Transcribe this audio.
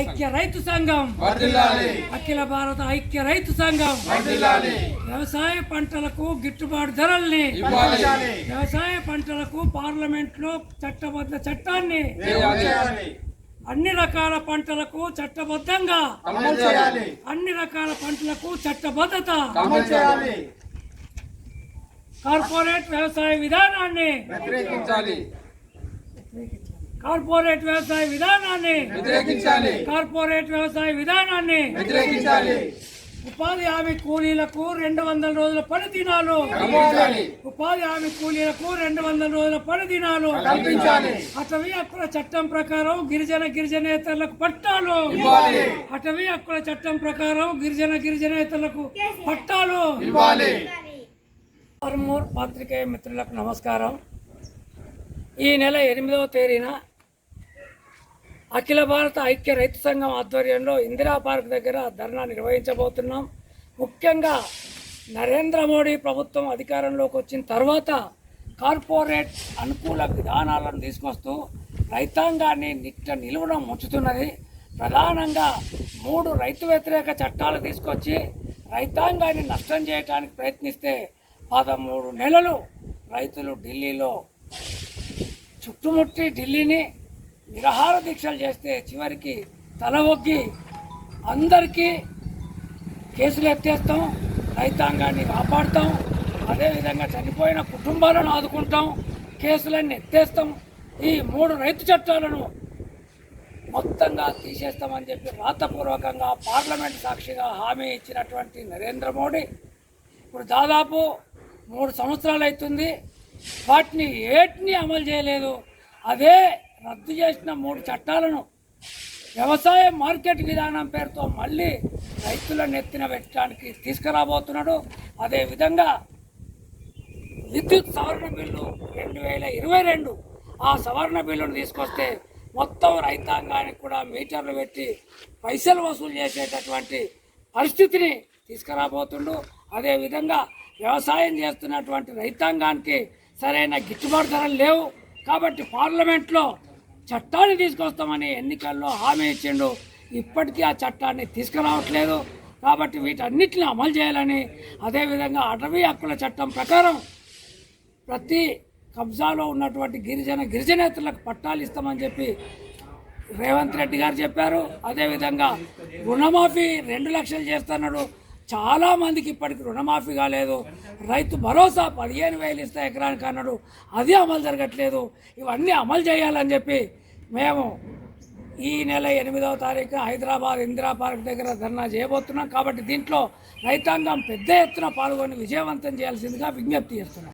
ఐక్య రైతు సంఘం. అఖిల భారత ఐక్య రైతు సంఘం. వ్యవసాయ పంటలకు గిట్టుబాటు ధరల్ని వ్యవసాయ పంటలకు పార్లమెంట్లో చట్టబద్ధ చట్టాన్ని అన్ని రకాల పంటలకు చట్టబద్ధంగా అన్ని రకాల పంటలకు చట్టబద్ధత కార్పొరేట్ వ్యవసాయ విధానాన్ని కార్పొరేట్ వ్యవసాయ విధానాన్ని వ్యతిరేకించాలి. కార్పొరేట్ వ్యవసాయ విధానాన్ని వ్యతిరేకించాలి. ఉపాధి హామీ కూలీలకు రెండు వందల రోజుల పని దినాలు కల్పించాలి. ఉపాధి హామీ కూలీలకు రెండు వందల రోజుల పని దినాలు కల్పించాలి. అటవీ హక్కుల చట్టం ప్రకారం గిరిజన గిరిజనేతరులకు పట్టాలు ఇవ్వాలి. అటవీ హక్కుల చట్టం ప్రకారం గిరిజన గిరిజనేతరులకు పట్టాలు ఇవ్వాలి. ఆర్మూర్ పాత్రికేయ మిత్రులకు నమస్కారం. ఈ నెల ఎనిమిదవ తేదీన అఖిల భారత ఐక్య రైతు సంఘం ఆధ్వర్యంలో ఇందిరా పార్క్ దగ్గర ధర్నా నిర్వహించబోతున్నాం. ముఖ్యంగా నరేంద్ర మోడీ ప్రభుత్వం అధికారంలోకి వచ్చిన తర్వాత కార్పొరేట్ అనుకూల విధానాలను తీసుకొస్తూ రైతాంగాన్ని నిట్ట నిలువున ముంచుతున్నది. ప్రధానంగా మూడు రైతు వ్యతిరేక చట్టాలు తీసుకొచ్చి రైతాంగాన్ని నష్టం చేయడానికి ప్రయత్నిస్తే పదమూడు నెలలు రైతులు ఢిల్లీలో చుట్టుముట్టి ఢిల్లీని నిరహార దీక్షలు చేస్తే చివరికి తల ఒగ్గి అందరికీ కేసులు ఎత్తేస్తాం రైతాంగాన్ని కాపాడుతాం అదేవిధంగా చనిపోయిన కుటుంబాలను ఆదుకుంటాం కేసులన్నీ ఎత్తేస్తాం ఈ మూడు రైతు చట్టాలను మొత్తంగా తీసేస్తామని చెప్పి రాతపూర్వకంగా పార్లమెంట్ సాక్షిగా హామీ ఇచ్చినటువంటి నరేంద్ర మోడీ. ఇప్పుడు దాదాపు మూడు సంవత్సరాలు అవుతుంది. వాటిని ఏటిని అమలు చేయలేదు. అదే రద్దు చేసిన మూడు చట్టాలను వ్యవసాయ మార్కెట్ విధానం పేరుతో మళ్ళీ రైతుల నెత్తిన పెట్టడానికి తీసుకురాబోతున్నాడు. అదేవిధంగా విద్యుత్ సవరణ బిల్లు రెండు వేల ఇరవై రెండు ఆ సవరణ బిల్లును తీసుకొస్తే మొత్తం రైతాంగానికి కూడా మీటర్లు పెట్టి పైసలు వసూలు చేసేటటువంటి పరిస్థితిని తీసుకురాబోతుండు. అదేవిధంగా వ్యవసాయం చేస్తున్నటువంటి రైతాంగానికి సరైన గిట్టుబాటు ధరలు లేవు. కాబట్టి పార్లమెంట్లో చట్టాన్ని తీసుకొస్తామని ఎన్నికల్లో హామీ ఇచ్చిండు. ఇప్పటికీ ఆ చట్టాన్ని తీసుకురావట్లేదు. కాబట్టి వీటన్నిటిని అమలు చేయాలని అదేవిధంగా అటవీ హక్కుల చట్టం ప్రకారం ప్రతి కబ్జాలో ఉన్నటువంటి గిరిజన గిరిజనేతలకు పట్టాలు ఇస్తామని చెప్పి రేవంత్ రెడ్డి గారు చెప్పారు. అదేవిధంగా రుణమాఫీ రెండు లక్షలు చేస్తున్నాడు. చాలా మందికి ఇప్పటికి రుణమాఫీ కాలేదు. రైతు భరోసా పదిహేను వేలు ఇస్తే ఎకరానికి అన్నాడు. అది అమలు జరగట్లేదు. ఇవన్నీ అమలు చేయాలని చెప్పి మేము ఈ నెల ఎనిమిదవ తారీఖు హైదరాబాద్ ఇందిరా పార్క్ దగ్గర ధర్నా చేయబోతున్నాం. కాబట్టి దీంట్లో రైతాంగం పెద్ద ఎత్తున పాల్గొని విజయవంతం చేయాల్సిందిగా విజ్ఞప్తి చేస్తున్నాం.